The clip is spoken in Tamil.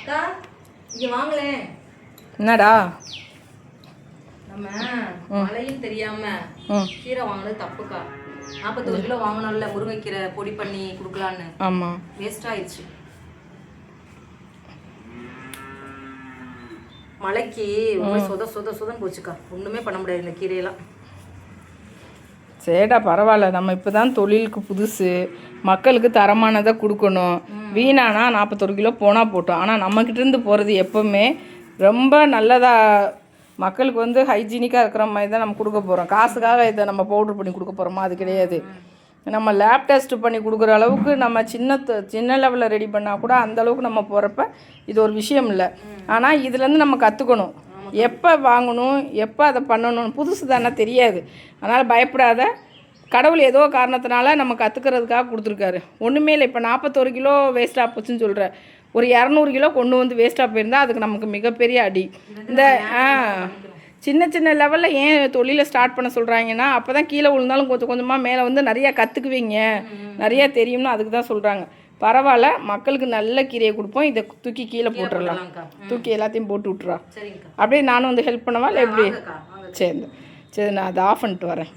அக்கா இங்க வாங்களேன். என்னடா? நம்ம மழையும் தெரியாம கீரை வாங்கினது தப்புக்கா? நாற்பத்தொரு கிலோ வாங்கினோம்ல முருங்கைக்கீரை பொடி பண்ணி கொடுக்கலான்னு. ஆமாம் வேஸ்ட் ஆயிடுச்சு. மழைக்கு ரொம்ப சொத சொத சொதன்னு போச்சுக்கா. ஒண்ணுமே பண்ண முடியாது இந்த கீரையெல்லாம். சரிடா பரவாயில்ல. நம்ம இப்போ தான் தொழிலுக்கு புதுசு. மக்களுக்கு தரமானதை கொடுக்கணும். வீணானா நாற்பத்தொரு கிலோ போனால் போட்டோம். ஆனால் நம்மக்கிட்ட இருந்து போகிறது எப்போவுமே ரொம்ப நல்லதாக மக்களுக்கு வந்து ஹைஜீனிக்காக இருக்கிற மாதிரி தான் நம்ம கொடுக்க போகிறோம் காசுக்காக இதை நம்ம பவுட்ரு பண்ணி கொடுக்க போகிறோமா அது கிடையாது. நம்ம லேப் டெஸ்ட் பண்ணி கொடுக்குற அளவுக்கு நம்ம சின்ன த- சின்ன லெவலில் ரெடி பண்ணால் கூட அந்த அளவுக்கு நம்ம போகிறப்ப இது ஒரு விஷயம் இல்லை. ஆனால் இதுலேருந்து நம்ம கற்றுக்கணும் எப்போ வாங்கணும் எப்போ அதை பண்ணணும் புதுசு தானே தெரியாது. அதனால் பயப்படாத. கடவுள் ஏதோ காரணத்தினால நம்ம கற்றுக்கிறதுக்காக கொடுத்துருக்காரு. ஒன்றுமே இல்லை இப்போ நாற்பத்தொரு கிலோ வேஸ்ட்டாக போச்சுன்னு சொல்கிற ஒரு இரநூறு கிலோ கொண்டு வந்து வேஸ்ட்டாக போயிருந்தா அதுக்கு நமக்கு மிகப்பெரிய அடி. இந்த சின்ன சின்ன லெவலில் ஏன் தொழிலை ஸ்டார்ட் பண்ண சொல்கிறாங்கன்னா அப்போ தான் கீழே விழுந்தாலும் கொஞ்சம் கொஞ்சமாக மேலே வந்து நிறையா கற்றுக்குவீங்க நிறையா தெரியும்னு அதுக்கு தான் சொல்கிறாங்க பரவாயில்ல மக்களுக்கு நல்ல கீரையை கொடுப்போம். இதை தூக்கி கீழே போட்டுடலாம். தூக்கி எல்லாத்தையும் போட்டு விட்றா அப்படியே நானும் வந்து ஹெல்ப் பண்ணவா இல்லை எப்படி? சரி சரி நான் அதை ஆஃப் பண்ணிட்டு வரேன்.